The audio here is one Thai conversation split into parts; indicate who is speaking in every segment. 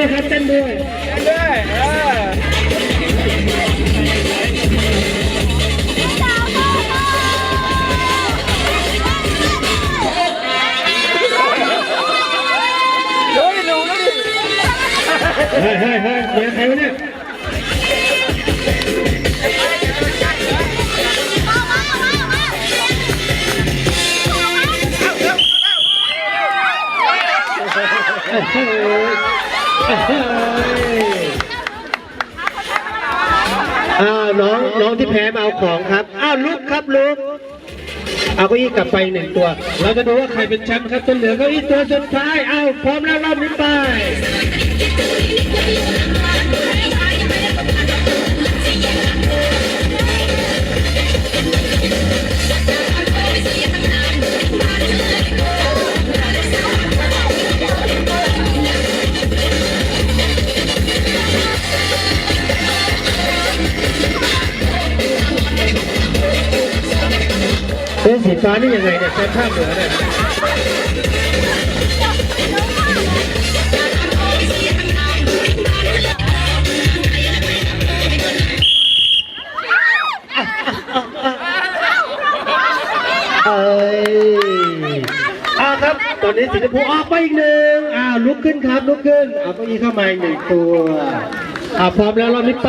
Speaker 1: ด้วยครับเต้นด้วย
Speaker 2: ด้วยเออดูดิดูดิ
Speaker 1: เฮ้ยเฮ้ยเฮ้ยเสียงใครวะเนี่ยเฮ้ยเฮ้ยเฮ้ย อ้าวน้องน้องที่แพ้มาเอาของครับ อ้าวลุกครับลุก เอาเก้าอี้กลับไปหนึ่งตัว เราจะดูว่าใครเป็นแชมป์ครับจนเหลือเก้าอี้ตัวสุดท้าย เอาพร้อมแล้วรอบนี้ไป ส้นสีฟ้านี่ยังไงเนี่ยแชมป์ภาเหนือเนี่ยเอ้ยอ้าครับ ตอนนี้สีชมพูออกไปอีกหนึ่งอ้าลุกขึ้นครับลุกขึ้นเอาเก้าอี้เข้ามาอีกหนึ่งตัวอ่าพร้อมแล้วรอบนี้ไป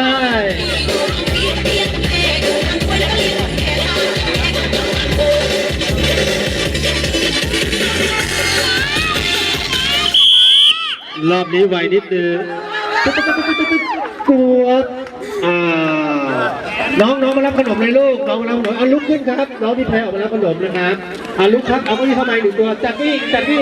Speaker 1: รอบนี้ไวนิดนึงกลัวอ่าน้องน้องมารับขนมเลยลูกน้องมารับขนมเอาลุกขึ้นครับ น้องพี่แพรออกมารับขนมนะครับเอาลุกครับ เอาเก้าอี้เข้ามาหนึ่งตัวจัดพี่จัดพี่